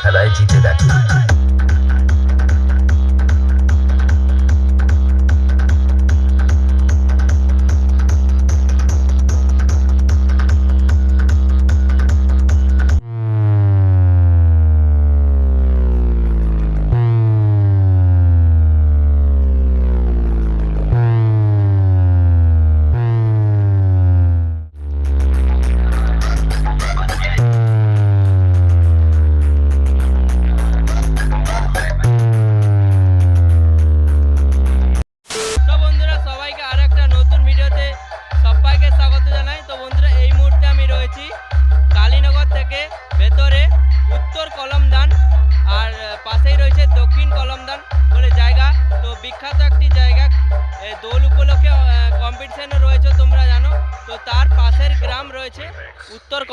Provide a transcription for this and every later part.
Hello, G2 Back.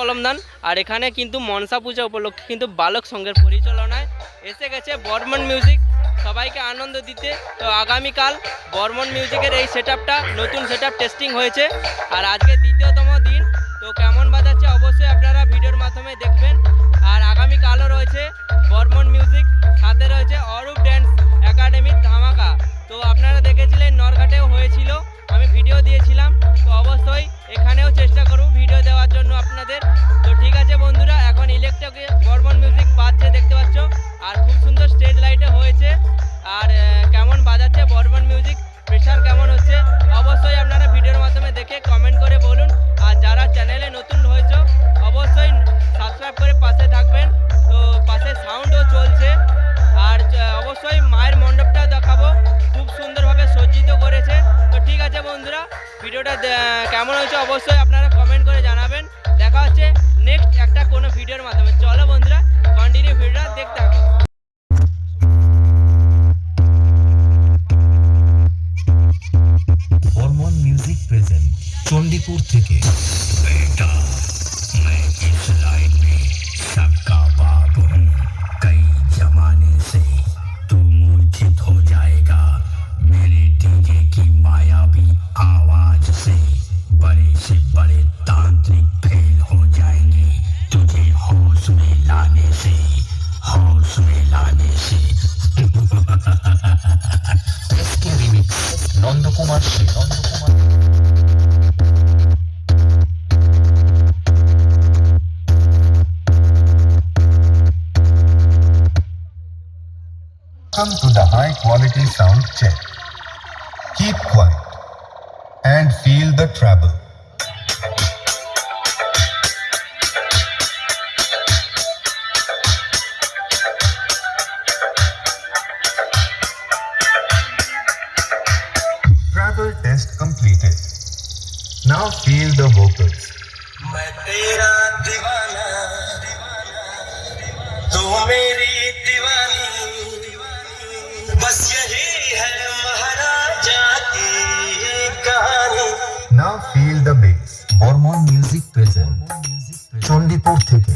কলম দান। আর এখানে কিন্তু মনসা পূজা উপলক্ষে কিন্তু বালক সংঘের পরিচালনায় এসে গেছে বর্মন মিউজিক। সবাইকে আনন্দ দিতে। তো আগামীকাল বর্মন মিউজিকের এই সেট আপটা নতুন সেট টেস্টিং হয়েছে। আর আজকে দ্বিতীয়তম দিন। তো কেমন বাজাচ্ছে অবশ্যই আপনারা ভিডিওর মাধ্যমে দেখবেন। আর আগামীকালও রয়েছে বর্মন মিউজিক। সাথে রয়েছে অরূপ ড্যান্স একাডেমির ধামাকা। তো আপনারা দেখেছিলেন নরঘাটেও হয়েছিল। আমি ভিডিও দিয়েছিলাম। তো অবশ্যই এখানেও চেষ্টা করব চণ্ডীপুর থেকে। Welcome to the high quality sound check. Keep quiet and feel the treble. Treble test completed. Now feel the vocals. तू मेरी প্রেজেন্ট চণ্ডীপুর থেকে।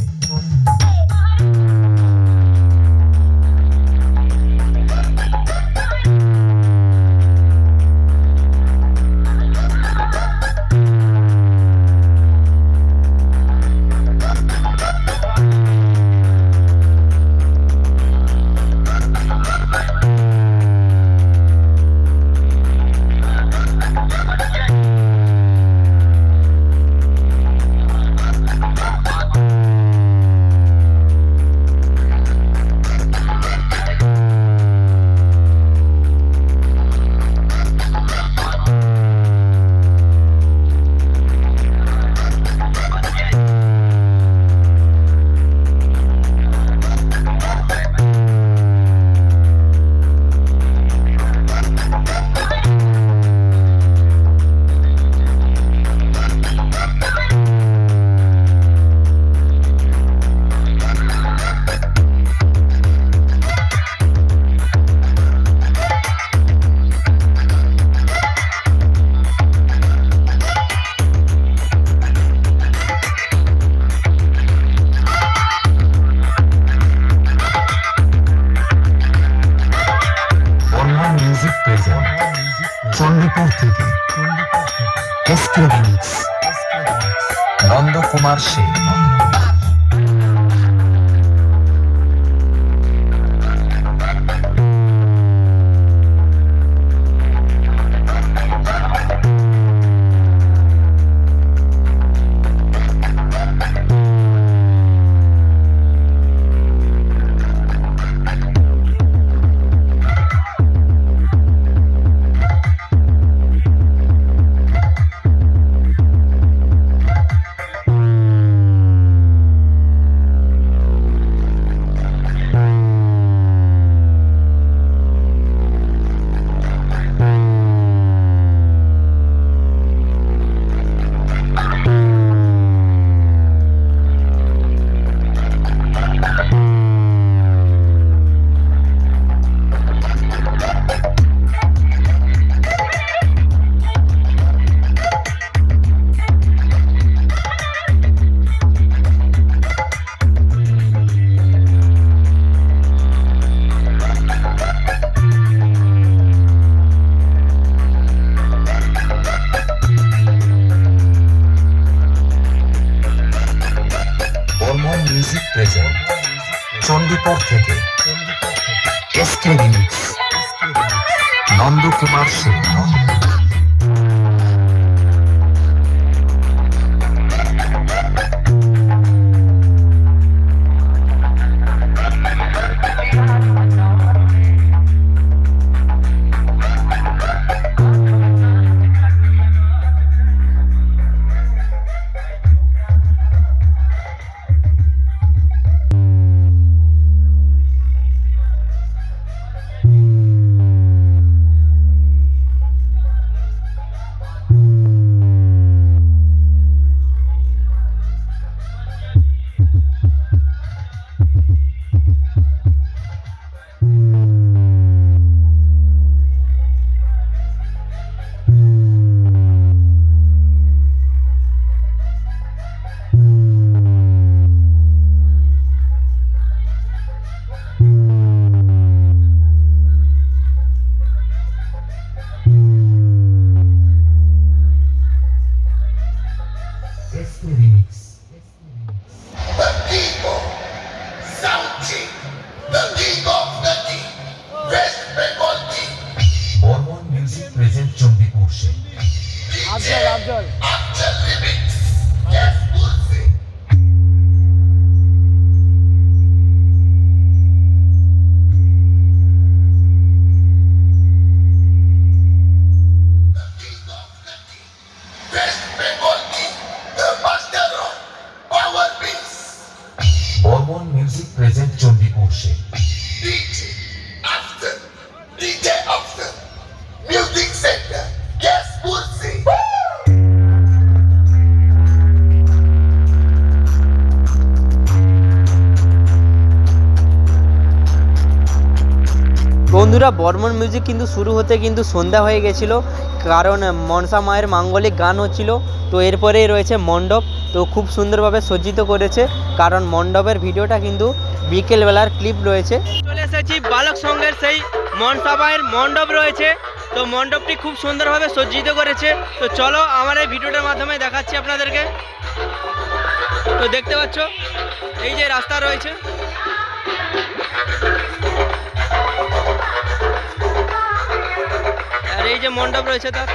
Questions. Questions. Nando Kumar Singh. থেকে এসকে রিমিক্স নন্দকুমার সিং বন্ধুরা বর্মন মিউজিক কিন্তু শুরু হতে কিন্তু সন্ধ্যা হয়ে গেছিল, কারণ মনসা মায়ের মাঙ্গলিক গান হচ্ছিল, তো এরপরেই রয়েছে মণ্ডপ, তো খুব সুন্দরভাবে সজ্জিত করেছে, কারণ মণ্ডপের ভিডিওটা কিন্তু বিকেলবেলার ক্লিপ রয়েছে। চলে এসেছি বালক সঙ্গের সেই মনসা মায়ের মণ্ডপ রয়েছে, তো মণ্ডপটি খুব সুন্দরভাবে সজ্জিত করেছে, তো চলো আমার এই ভিডিওটার মাধ্যমে দেখাচ্ছি আপনাদেরকে। তো দেখতে পাচ্ছ, এই যে রাস্তা রয়েছে। আর এই যে মণ্ডপ রয়েছে তার।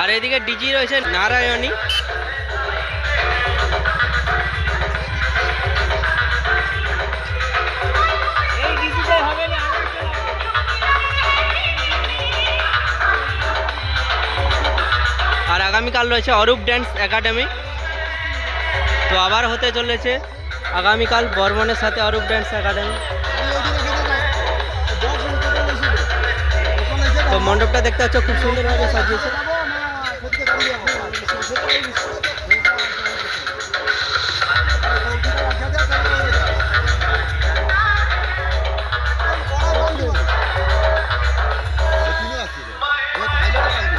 আর এদিকে ডিজি রয়েছে নারায়ণী। আর আগামীকাল রয়েছে অরূপ ড্যান্স একাডেমি তো আবার হতে চলেছে আগামীকাল বর্মনের সাথে অরূপ ড্যান্স একাডেমি তো মণ্ডপটা দেখতে পাচ্ছ, খুব সুন্দরভাবে সাজিয়েছে।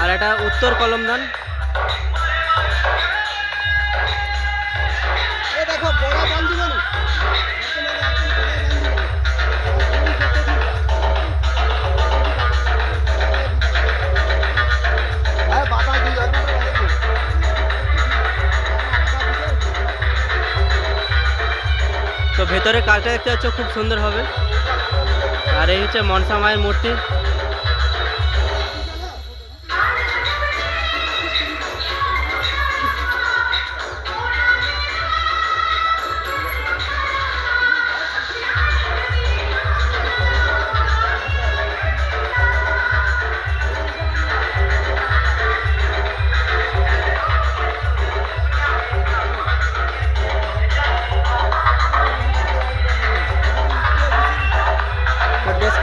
আর এটা উত্তর কলমদান তো ভেতরে কাজটা দেখতে পাচ্ছ খুব সুন্দর হবে। আর এই হচ্ছে মনসা মায়ের মূর্তি।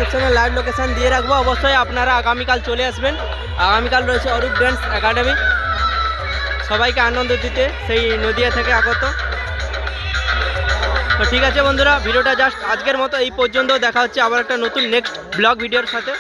ডেসক্রিপশনে লাইভ লোকেশান দিয়ে রাখব। অবশ্যই আপনারা আগামীকাল চলে আসবেন। আগামীকাল রয়েছে অরূপ ড্যান্স একাডেমি সবাইকে আনন্দ দিতে, সেই নদিয়া থেকে আগত। তো ঠিক আছে বন্ধুরা, ভিডিওটা জাস্ট আজকের মতো এই পর্যন্ত। দেখা হচ্ছে আবার একটা নতুন নেক্সট ব্লগ ভিডিওর সাথে।